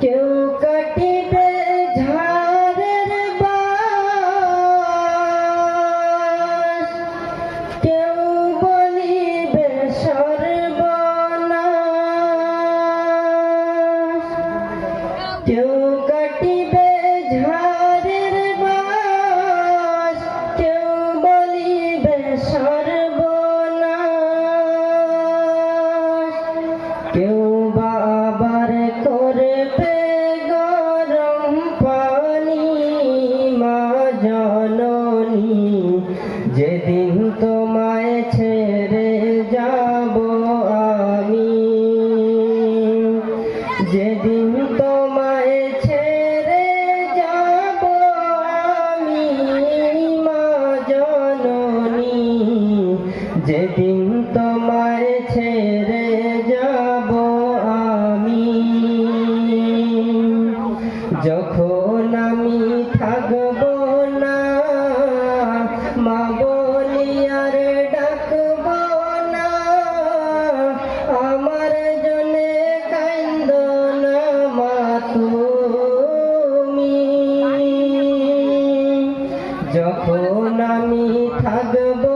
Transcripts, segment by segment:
কেউ কাটিবে যেদিন তোমায় ছেড়ে যাব আমি, যখন আমি থাকব না, মা বলি আর ডাকব না, আমার জনে কান্দ না মা যখন আমি থাকব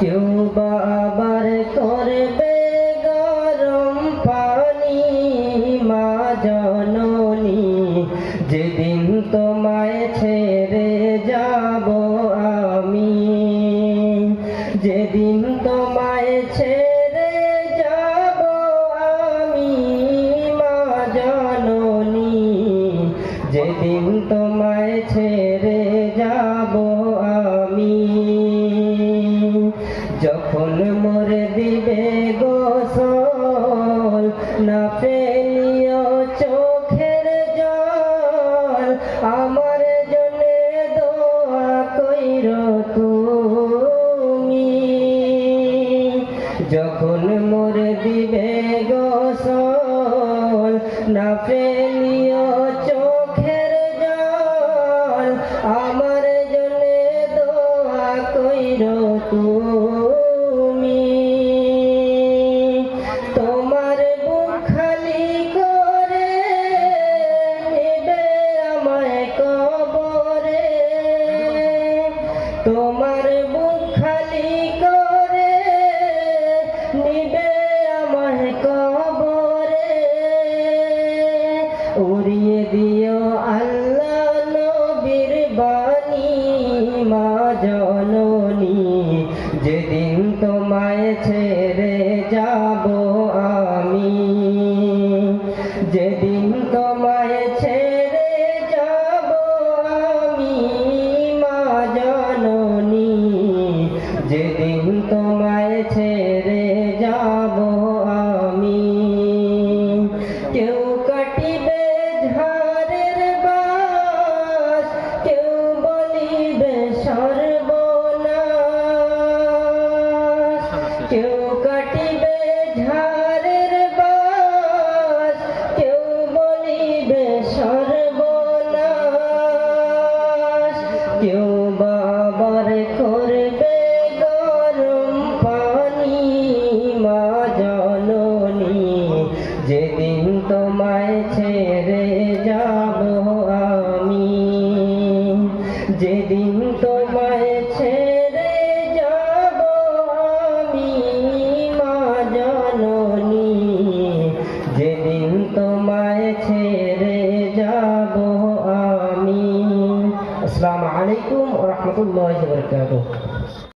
কেউ বা করবে পানি, মা জননী তোমায় ছেড়ে যাব আমি তোমায় ছেড়ে যাব আমি, মা জননী, যেদিন তোমায় ছেড়ে গোসল, না ফেলিও চোখের জল, আমার জনে দোয়া কইর তুমি। যখন মোর দিবে গোসল, না ফেলিও যেদিন তোমায় ছেড়ে যাব আমি মা জননী, যেদিন তোমায় ছেড়ে যাব আমি। আসসালামু আলাইকুম ওয়া রাহমাতুল্লাহি ওয়া বারাকাতুহু।